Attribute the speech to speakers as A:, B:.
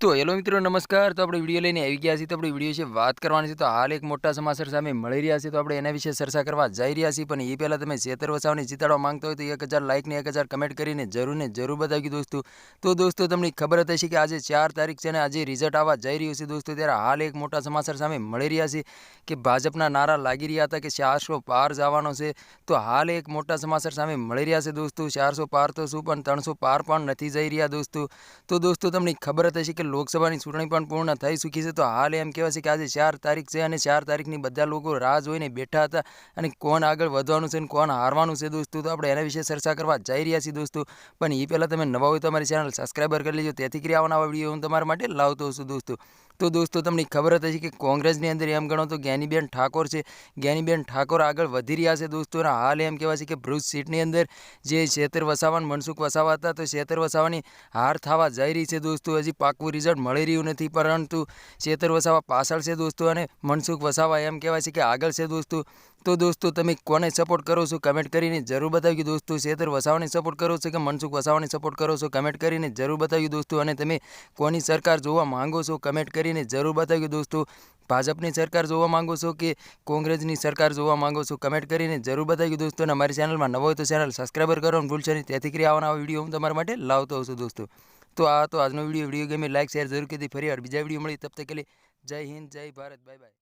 A: તો હેલો મિત્રો, નમસ્કાર. તો આપણે વીડિયો લઈને આવી ગયા છીએ. તો આપણે વીડિયો વિશે વાત કરવાની છે. તો હાલ એક મોટા સમાચાર સામે મળી રહ્યા છે. તો આપણે એના વિશે ચર્ચા કરવા જઈ રહ્યા છીએ. પણ એ પહેલાં તમે છેતર વસાવને જીતાડવા માંગતા હોય તો એક હજાર લાઇકને એક હજાર કમેન્ટ કરીને જરૂર ને જરૂર બતાવી દોસ્તો. તો દોસ્તો, તમને ખબર જ હશે કે આજે ચાર તારીખ છે અને આજે રિઝલ્ટ આવવા જઈ રહ્યું છે દોસ્તો. ત્યારે હાલ એક મોટા સમાચાર સામે મળી રહ્યા છે કે ભાજપના નારા લાગી રહ્યા હતા કે ચારસો પાર જવાનો છે. તો હાલ એક મોટા સમાચાર સામે મળી રહ્યા છે દોસ્તો. ચારસો પાર તો શું, પણ ત્રણસો પાર પણ નથી જઈ રહ્યા દોસ્તો. તો દોસ્તો, તમને ખબર હશે કે લોકસભાની ચૂંટણી પણ પૂર્ણ થઈ ચૂકી છે. તો હાલ એમ કહેવાય છે કે આજે ચાર તારીખ છે અને ચાર તારીખની બધા લોકો રાહ જોઈને બેઠા હતા. અને કોણ આગળ વધવાનું છે અને કોણ હારવાનું છે દોસ્તો? તો આપણે એના વિશે ચર્ચા કરવા જઈ રહ્યા છીએ દોસ્તો. પણ એ પહેલાં તમે નવા હોય તો અમારી ચેનલ સબસ્ક્રાઈબર કરી લેજો. તેથી કરી આવવાના વીડિયો હું તમારા માટે લાવતો છું દોસ્તો. તો દોસ્તો, તમને ખબર હતી કે કોંગ્રેસની અંદર એમ ગણો તો જ્ઞાનીબેન ઠાકોર છે. જ્ઞાનીબેન ઠાકોર આગળ વધી રહ્યા છે દોસ્તો. અને હાલ એમ કહેવાય છે કે ભરૂચ સીટની અંદર જે શેતર વસાવાન, મનસુખ વસાવા હતા, તો શેતર વસાવાની હાર થવા જઈ રહી છે દોસ્તો. હજી પાકું રિઝલ્ટ મળી રહ્યું નથી, પરંતુ શેતર વસાવા પાછળ છે દોસ્તો. અને મનસુખ વસાવા એમ કહેવાય છે કે આગળ છે દોસ્તો. તો દોસ્તો, તમે કોને સપોર્ટ કરો છો? કમેન્ટ કરીને જરૂર બતાવ્યું દોસ્તો. શેતર વસાવાને સપોર્ટ કરો છો કે મનસુખ વસાવાને સપોર્ટ કરો છો? કમેન્ટ કરીને જરૂર બતાવ્યું દોસ્તો. અને તમે કોની સરકાર જોવા માંગો છો? કમેન્ટ કરીને જરૂર બતાવ્યું દોસ્તો. ભાજપની સરકાર જોવા માંગો છો કે કોંગ્રેસની સરકાર જોવા માંગો છો? કમેન્ટ કરીને જરૂર બતાવ્યું દોસ્તો. અને અમારી ચેનલમાં નવો હોય તો ચેનલ સબસ્ક્રાઈબર કરો ભૂલશો નહીં. તેથી કરી આવવાના વીડિયો હું તમારા માટે લાવતો હોઉં છું દોસ્તો. તો આ તો આજનો વીડિયો વીડિયો ગમે લાઇક શેર જરૂર કીધી ફરી વાર બીજા વીડિયો મળી. તબ તક જય હિન્દ, જય ભારત. Bye bye